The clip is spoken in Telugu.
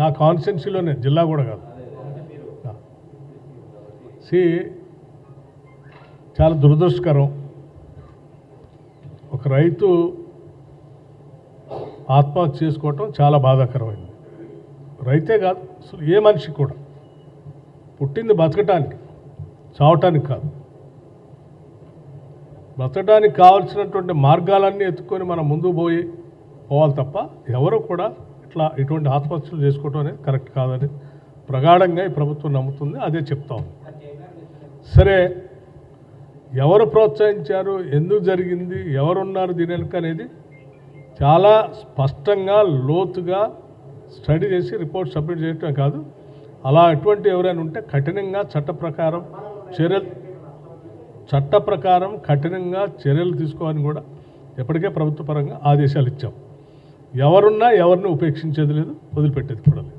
నా కాన్స్టిట్యున్సీలోనే జిల్లా కూడా కాదు. సి చాలా దురదృష్టకరం. ఒక రైతు ఆత్మహత్య చేసుకోవటం చాలా బాధాకరమైంది. రైతే కాదు అసలు ఏ మనిషి కూడా. పుట్టింది బతకటానికి చావటానికి కాదు. బతకడానికి కావాల్సినటువంటి మార్గాలన్నీ ఎత్తుకొని మనం ముందు పోయి పోవాలి తప్ప ఎవరు కూడా ఇట్లా ఇటువంటి ఆత్మహత్యలు చేసుకోవటం అనేది కరెక్ట్ కాదని ప్రగాఢంగా ఈ ప్రభుత్వం నమ్ముతుంది. అదే చెప్తాం సరే ఎవరు ప్రోత్సహించారు? ఎందుకు జరిగింది? ఎవరున్నారు దీని వెనుక అనేది చాలా స్పష్టంగా లోతుగా స్టడీ చేసి రిపోర్ట్ సబ్మిట్ చేయటం కాదు. అలా అటువంటి ఎవరైనా ఉంటే కఠినంగా చట్ట ప్రకారం చర్యలు చట్ట ప్రకారం కఠినంగా చర్యలు తీసుకోవాలని కూడా ఎప్పటికే ప్రభుత్వ పరంగా ఆదేశాలు ఇచ్చాం. ఎవరున్నా ఎవరిని ఉపేక్షించేది లేదు వదిలిపెట్టేది కూడా లేదు.